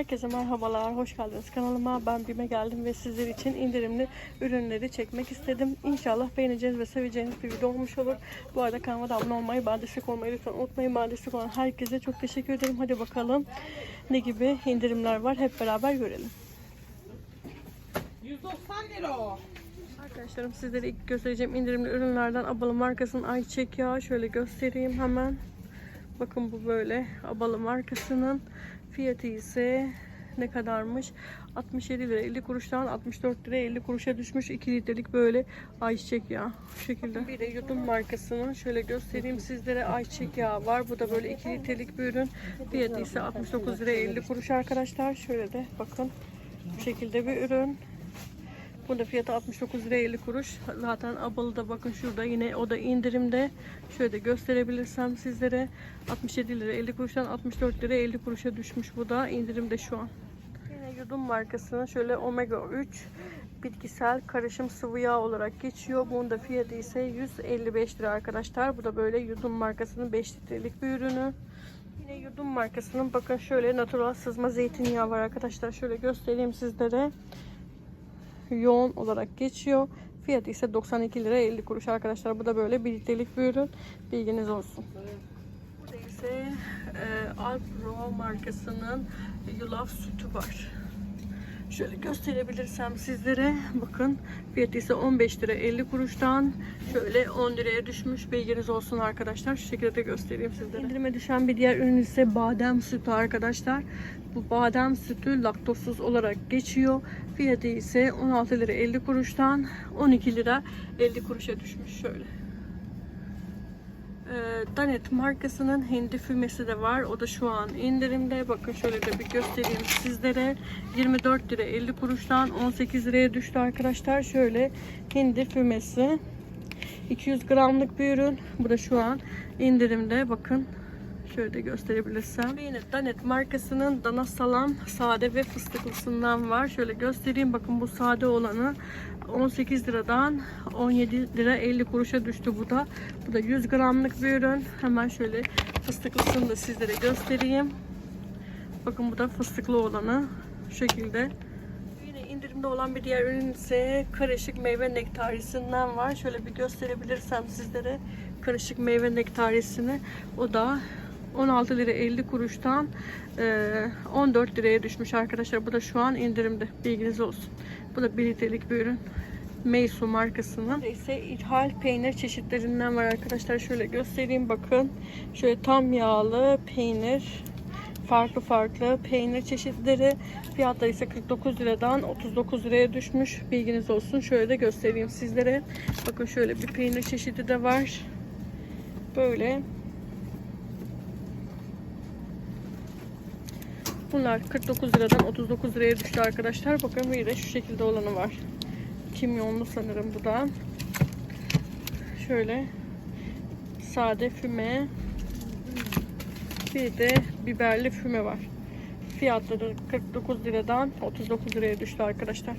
Herkese merhabalar, hoş geldiniz kanalıma. Ben Bime geldim ve sizler için indirimli ürünleri çekmek istedim. İnşallah beğeneceğiniz ve seveceğiniz bir video olmuş olur. Bu arada kanalıma da abone olmayı, bana destek olmayı lütfen unutmayın. Bana destek olan herkese çok teşekkür ederim. Hadi bakalım ne gibi indirimler var hep beraber görelim. 190 lira o. Arkadaşlarım sizlere ilk göstereceğim indirimli ürünlerden Abalı markasının ayçiçek yağı. Şöyle göstereyim hemen. Bakın bu böyle Abalı markasının fiyatı ise ne kadarmış? 67 lira 50 kuruştan 64 lira 50 kuruşa düşmüş 2 litrelik böyle ayçiçek yağı. Şu şekilde. Bir de Yudum markasının şöyle göstereyim sizlere ayçiçek yağı var. Bu da böyle 2 litrelik bir ürün. Fiyatı ise 69 lira 50 kuruş arkadaşlar. Şöyle de bakın bu şekilde bir ürün. Bunda fiyatı 69 lira 50 kuruş. Zaten abalı da bakın şurada yine o da indirimde. Şöyle de gösterebilirsem sizlere 67 lira 50 kuruştan 64 lira 50 kuruşa düşmüş bu da indirimde şu an. Yine Yudum markasının şöyle Omega 3 bitkisel karışım sıvı yağ olarak geçiyor. Bunun da fiyatı ise 155 lira arkadaşlar. Bu da böyle Yudum markasının 5 litrelik bir ürünü. Yine Yudum markasının bakın şöyle natural sızma zeytinyağı var arkadaşlar. Şöyle göstereyim sizlere yoğun olarak geçiyor. Fiyatı ise 92 lira 50 kuruş arkadaşlar. Bu da böyle bir litrelik bir ürün. Bilginiz olsun. Burada ise e, Alpro markasının yulaf sütü var. Şöyle gösterebilirsem sizlere bakın fiyatı ise 15 lira 50 kuruştan şöyle 10 liraya düşmüş bilginiz olsun arkadaşlar şu şekilde de göstereyim sizlere. İndirime düşen bir diğer ürün ise badem sütü arkadaşlar. Bu badem sütü laktozsuz olarak geçiyor. Fiyatı ise 16 lira 50 kuruştan 12 lira 50 kuruşa düşmüş şöyle. Ee, Danet markasının hindi fümesi de var. O da şu an indirimde. Bakın şöyle de bir göstereyim sizlere. 24 lira 50 kuruştan 18 liraya düştü arkadaşlar. Şöyle hindi fümesi. 200 gramlık bir ürün. Bu da şu an indirimde. Bakın şöyle de gösterebilirsem. Yine Danet markasının dana salam sade ve fıstıklısından var. Şöyle göstereyim. Bakın bu sade olanı 18 liradan 17 lira 50 kuruşa düştü bu da. Bu da 100 gramlık bir ürün. Hemen şöyle fıstıklısını da sizlere göstereyim. Bakın bu da fıstıklı olanı. Şu şekilde. İndirimde olan bir diğer ürün ise karışık meyve nektarisinden var. Şöyle bir gösterebilirsem sizlere karışık meyve nektarisini. O da 16 lira 50 kuruştan eee, 14 liraya düşmüş arkadaşlar. Bu da şu an indirimde. Bilginiz olsun. Bu da 1 litrelik bir ürün. Meisu markasının ise ithal peynir çeşitlerinden var arkadaşlar. Şöyle göstereyim bakın. Şöyle tam yağlı peynir farklı farklı peynir çeşitleri fiyatları ise 49 liradan 39 liraya düşmüş bilginiz olsun şöyle de göstereyim sizlere bakın şöyle bir peynir çeşidi de var böyle bunlar 49 liradan 39 liraya düştü arkadaşlar bakın bir de şu şekilde olanı var kimyonlu sanırım bu da şöyle sade füme bir de biberli füme var. Fiyatları 49 liradan 39 liraya düştü arkadaşlar.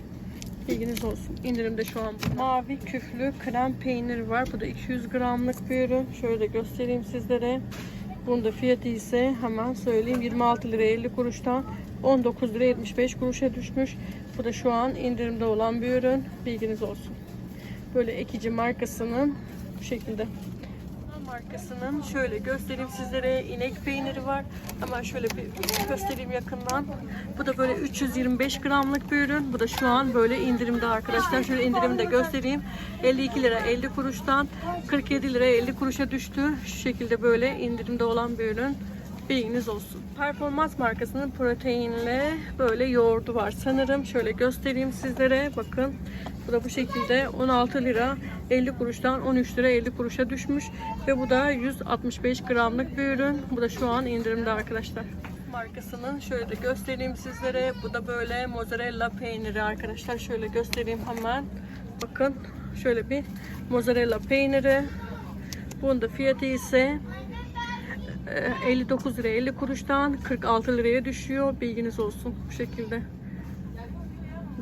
Bilginiz olsun. İndirimde şu an bu. Mavi küflü krem peynir var. Bu da 200 gramlık bir ürün. Şöyle göstereyim sizlere. Bunun da fiyatı ise hemen söyleyeyim 26 lira 50 kuruştan 19 lira 75 kuruşa düşmüş. Bu da şu an indirimde olan bir ürün. Bilginiz olsun. Böyle ekici markasının bu şekilde markasının şöyle göstereyim sizlere inek peyniri var. Hemen şöyle bir göstereyim yakından. Bu da böyle 325 gramlık bir ürün. Bu da şu an böyle indirimde arkadaşlar. Şöyle indirimde göstereyim. 52 lira 50 kuruştan 47 lira 50 kuruşa düştü. Şu şekilde böyle indirimde olan bir ürün. Bilginiz olsun. Performans markasının proteinle böyle yoğurdu var sanırım. Şöyle göstereyim sizlere. Bakın. Bu da bu şekilde 16 lira 50 kuruştan 13 lira 50 kuruşa düşmüş. Ve bu da 165 gramlık bir ürün. Bu da şu an indirimde arkadaşlar. Markasının şöyle de göstereyim sizlere. Bu da böyle mozzarella peyniri arkadaşlar. Şöyle göstereyim hemen. Bakın şöyle bir mozzarella peyniri. Bunun da fiyatı ise 59 lira 50 kuruştan 46 liraya düşüyor. Bilginiz olsun bu şekilde.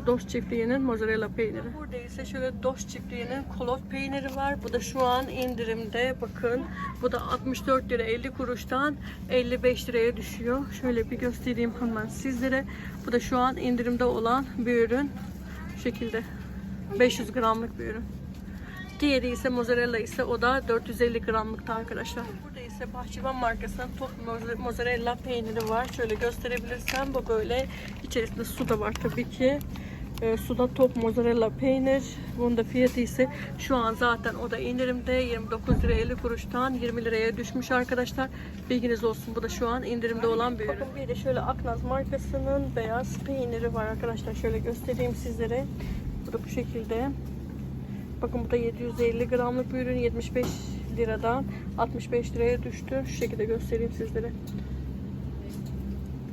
Dost çiftliğinin mozzarella peyniri. Burada ise şöyle Dost çiftliğinin kolot peyniri var. Bu da şu an indirimde. Bakın bu da 64 lira 50 kuruştan 55 liraya düşüyor. Şöyle bir göstereyim hemen sizlere. Bu da şu an indirimde olan bir ürün. Şu şekilde 500 gramlık bir ürün. Diğeri ise mozzarella ise o da 450 gramlıkta arkadaşlar. Burada ise Bahçıvan markasının top moz- mozzarella peyniri var. Şöyle gösterebilirsem bu böyle içerisinde su da var tabii ki. Ee, suda top mozzarella peynir. Bunun da fiyatı ise şu an zaten o da indirimde 29 lira 50 kuruştan 20 liraya düşmüş arkadaşlar. Bilginiz olsun bu da şu an indirimde olan bir ürün. Bakın bir de şöyle Aknaz markasının beyaz peyniri var arkadaşlar. Şöyle göstereyim sizlere. Bu da bu şekilde. Bakın bu da 750 gramlık bir ürün 75 liradan 65 liraya düştü. Şu şekilde göstereyim sizlere.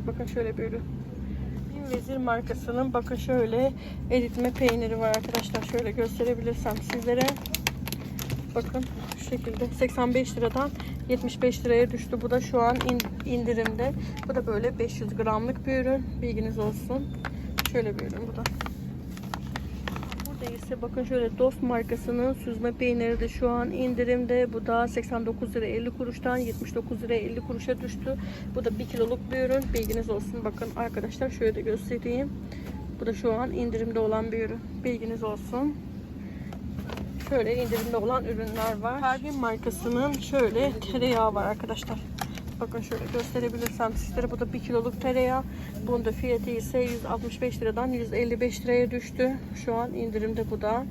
Bakın şöyle bir ürün. Bin Vezir markasının bakın şöyle eritme peyniri var arkadaşlar. Şöyle gösterebilirsem sizlere. Bakın şu şekilde 85 liradan 75 liraya düştü. Bu da şu an in- indirimde. Bu da böyle 500 gramlık bir ürün. Bilginiz olsun. Şöyle bir ürün bu da. İse bakın şöyle Dost markasının süzme peyniri de şu an indirimde. Bu da 89 lira 50 kuruştan 79 lira 50 kuruşa düştü. Bu da 1 kiloluk bir ürün. Bilginiz olsun. Bakın arkadaşlar şöyle de göstereyim. Bu da şu an indirimde olan bir ürün. Bilginiz olsun. Şöyle indirimde olan ürünler var. Pervin markasının şöyle tereyağı var arkadaşlar. Bakın şöyle gösterebilirsem sizlere bu da 1 kiloluk tereyağı. Bunun da fiyatı ise 165 liradan 155 liraya düştü. Şu an indirimde bu da.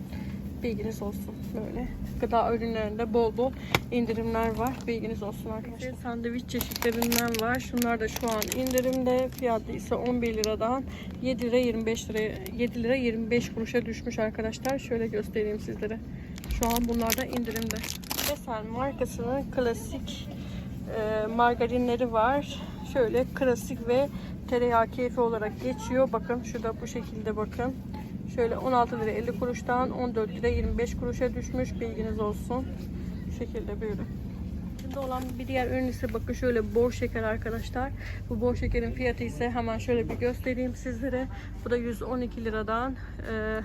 Bilginiz olsun böyle. Gıda ürünlerinde bol bol indirimler var. Bilginiz olsun arkadaşlar. Sandviç çeşitlerinden var. Şunlar da şu an indirimde. Fiyatı ise 11 liradan 7 lira 25 liraya 7 lira 25 kuruşa düşmüş arkadaşlar. Şöyle göstereyim sizlere. Şu an bunlar da indirimde. Besel markasının klasik e, margarinleri var. Şöyle klasik ve tereyağı keyfi olarak geçiyor. Bakın şurada bu şekilde bakın. Şöyle 16 lira 50 kuruştan 14 lira 25 kuruşa düşmüş. Bilginiz olsun. Bu şekilde ürün. Şimdi olan bir diğer ürün ise bakın şöyle bor şeker arkadaşlar. Bu bor şekerin fiyatı ise hemen şöyle bir göstereyim sizlere. Bu da 112 liradan e,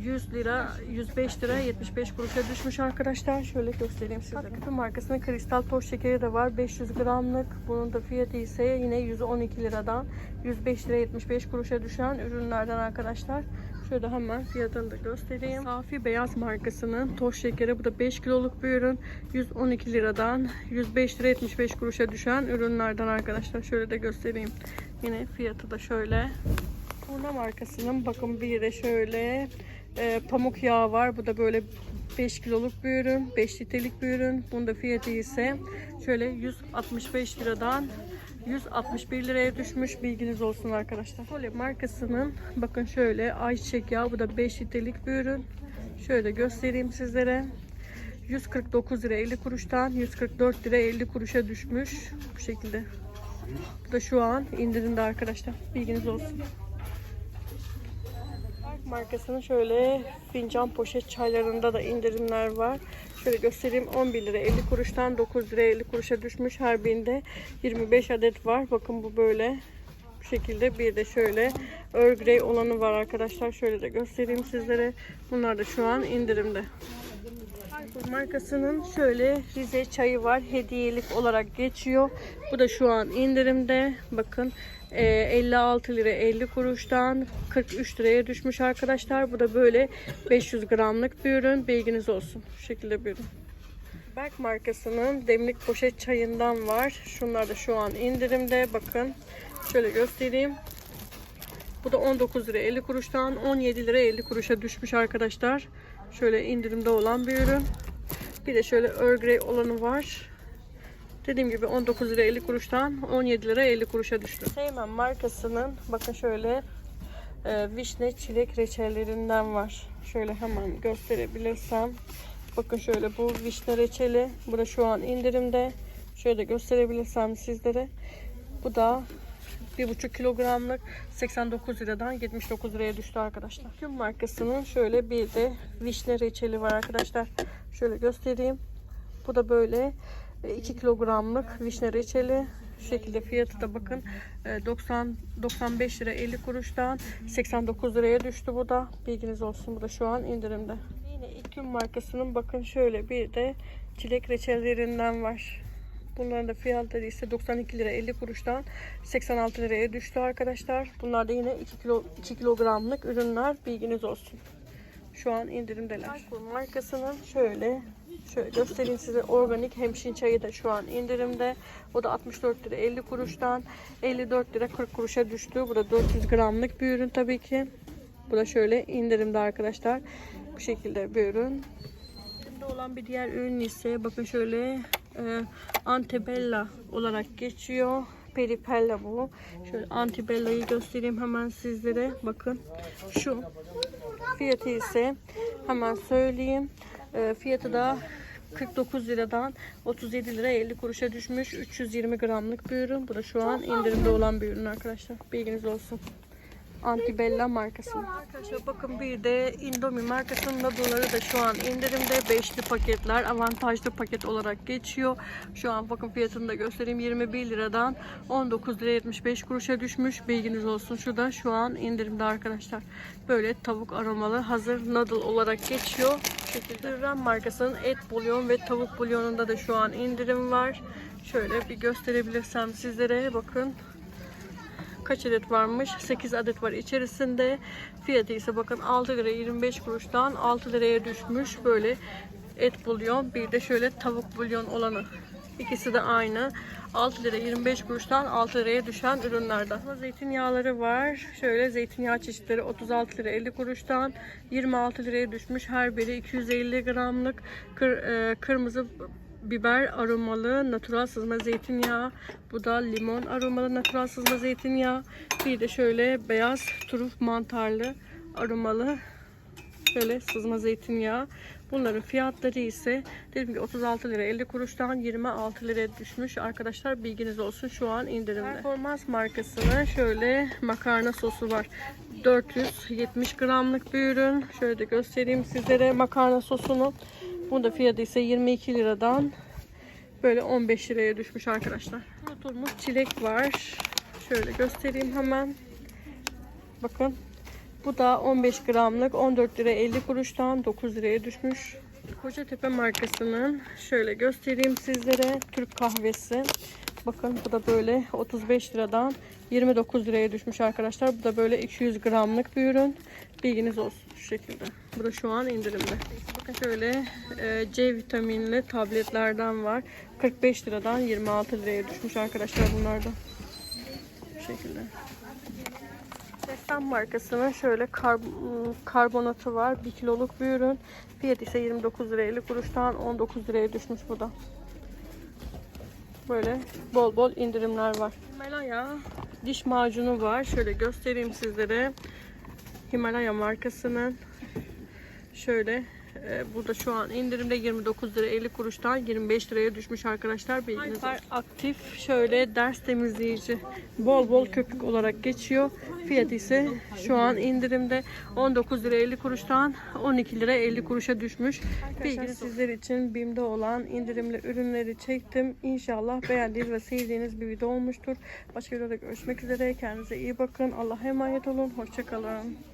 100 lira 105 lira 75 kuruşa düşmüş arkadaşlar. Şöyle göstereyim sizlere. Küpü markasının kristal toz şekeri de var. 500 gramlık. Bunun da fiyatı ise yine 112 liradan 105 lira 75 kuruşa düşen ürünlerden arkadaşlar. Şöyle hemen fiyatını da göstereyim. Safi Beyaz markasının toz şekeri. Bu da 5 kiloluk bir ürün. 112 liradan 105 lira 75 kuruşa düşen ürünlerden arkadaşlar. Şöyle de göstereyim. Yine fiyatı da şöyle. Turna markasının bakın bir de şöyle e, pamuk yağı var. Bu da böyle 5 kiloluk bir ürün. 5 litrelik bir ürün. Bunun da fiyatı ise şöyle 165 liradan 161 liraya düşmüş. Bilginiz olsun arkadaşlar. Kole markasının bakın şöyle ayçiçek yağı. Bu da 5 litrelik bir ürün. Şöyle göstereyim sizlere. 149 lira 50 kuruştan 144 lira 50 kuruşa düşmüş. Bu şekilde. Bu da şu an indirimde arkadaşlar. Bilginiz olsun. Markasının şöyle fincan poşet çaylarında da indirimler var. Şöyle göstereyim 11 lira 50 kuruştan 9 lira 50 kuruşa düşmüş. Her birinde 25 adet var. Bakın bu böyle bu şekilde bir de şöyle Earl Grey olanı var arkadaşlar. Şöyle de göstereyim sizlere. Bunlar da şu an indirimde. Carrefour markasının şöyle Rize çayı var. Hediyelik olarak geçiyor. Bu da şu an indirimde. Bakın 56 lira 50 kuruştan 43 liraya düşmüş arkadaşlar. Bu da böyle 500 gramlık bir ürün. Bilginiz olsun. Şu şekilde bir ürün. Berk markasının demlik poşet çayından var. Şunlar da şu an indirimde. Bakın şöyle göstereyim. Bu da 19 lira 50 kuruştan 17 lira 50 kuruşa düşmüş arkadaşlar. Şöyle indirimde olan bir ürün. Bir de şöyle Earl Grey olanı var. Dediğim gibi 19 lira 50 kuruştan 17 lira 50 kuruşa düştü. Seymen markasının bakın şöyle e, vişne çilek reçellerinden var. Şöyle hemen gösterebilirsem. Bakın şöyle bu vişne reçeli. Bu da şu an indirimde. Şöyle gösterebilirsem sizlere. Bu da 1,5 kilogramlık 89 liradan 79 liraya düştü arkadaşlar. Tüm markasının şöyle bir de vişne reçeli var arkadaşlar. Şöyle göstereyim. Bu da böyle 2 kilogramlık vişne reçeli. Şu şekilde fiyatı da bakın e, 90 95 lira 50 kuruştan 89 liraya düştü bu da. Bilginiz olsun bu da şu an indirimde. Yine gün markasının bakın şöyle bir de çilek reçellerinden var. Bunların da fiyatları ise 92 lira 50 kuruştan 86 liraya düştü arkadaşlar. Bunlar da yine 2 kilo 2 kilogramlık ürünler. Bilginiz olsun. Şu an indirimdeler. Markasının şöyle şöyle göstereyim size organik hemşin çayı da şu an indirimde. O da 64 lira 50 kuruştan 54 lira 40 kuruşa düştü. Bu da 400 gramlık bir ürün tabii ki. Bu da şöyle indirimde arkadaşlar. Bu şekilde bir ürün. Şimdi olan bir diğer ürün ise bakın şöyle e, Antebella olarak geçiyor. Peripella bu. Şöyle Antebella'yı göstereyim hemen sizlere. Bakın şu fiyatı ise hemen söyleyeyim. E, fiyatı da 49 liradan 37 lira 50 kuruşa düşmüş. 320 gramlık bir ürün. Bu da şu an indirimde olan bir ürün arkadaşlar. Bilginiz olsun. Antibella markası. Arkadaşlar bakın bir de Indomie markasının doları da şu an indirimde. Beşli paketler avantajlı paket olarak geçiyor. Şu an bakın fiyatını da göstereyim. 21 liradan 19 lira 75 kuruşa düşmüş. Bilginiz olsun. Şu da şu an indirimde arkadaşlar. Böyle tavuk aromalı hazır noodle olarak geçiyor. Bu şekilde Hürrem markasının et bulyon ve tavuk bulyonunda da şu an indirim var. Şöyle bir gösterebilirsem sizlere bakın kaç adet varmış? 8 adet var içerisinde. Fiyatı ise bakın 6 lira 25 kuruştan 6 liraya düşmüş. Böyle et bulyon bir de şöyle tavuk bulyon olanı. İkisi de aynı. 6 lira 25 kuruştan 6 liraya düşen ürünlerden. Zeytinyağları var. Şöyle zeytinyağı çeşitleri 36 lira 50 kuruştan 26 liraya düşmüş. Her biri 250 gramlık kır, e, kırmızı biber aromalı natural sızma zeytinyağı. Bu da limon aromalı natural sızma zeytinyağı. Bir de şöyle beyaz turuf mantarlı aromalı şöyle sızma zeytinyağı. Bunların fiyatları ise dedim ki 36 lira 50 kuruştan 26 liraya düşmüş. Arkadaşlar bilginiz olsun şu an indirimde. Performans markasının şöyle makarna sosu var. 470 gramlık bir ürün. Şöyle de göstereyim sizlere makarna sosunu. Bunda fiyatı ise 22 liradan böyle 15 liraya düşmüş arkadaşlar. Unutulmuş çilek var. Şöyle göstereyim hemen. Bakın. Bu da 15 gramlık 14 lira 50 kuruştan 9 liraya düşmüş. Kocatepe markasının şöyle göstereyim sizlere Türk kahvesi. Bakın bu da böyle 35 liradan 29 liraya düşmüş arkadaşlar. Bu da böyle 200 gramlık bir ürün. Bilginiz olsun şu şekilde. Bu da şu an indirimde. Bakın şöyle e, C vitaminli tabletlerden var. 45 liradan 26 liraya düşmüş arkadaşlar bunlardan. Bu şekilde. Destan markasının şöyle kar, karbonatı var. 1 kiloluk bir ürün. Fiyatı ise 29 lira 50 kuruştan 19 liraya düşmüş bu da. Böyle bol bol indirimler var. Himalaya diş macunu var. Şöyle göstereyim sizlere. Himalaya markasının şöyle burada şu an indirimde 29 lira 50 kuruştan 25 liraya düşmüş arkadaşlar. Bilginiz olsun. aktif şöyle ders temizleyici bol bol köpük olarak geçiyor. Fiyatı ise şu an indirimde 19 lira 50 kuruştan 12 lira 50 kuruşa düşmüş. Bilginiz sizler için BİM'de olan indirimli ürünleri çektim. İnşallah beğendiğiniz ve sevdiğiniz bir video olmuştur. Başka videoda görüşmek üzere. Kendinize iyi bakın. Allah'a emanet olun. Hoşçakalın.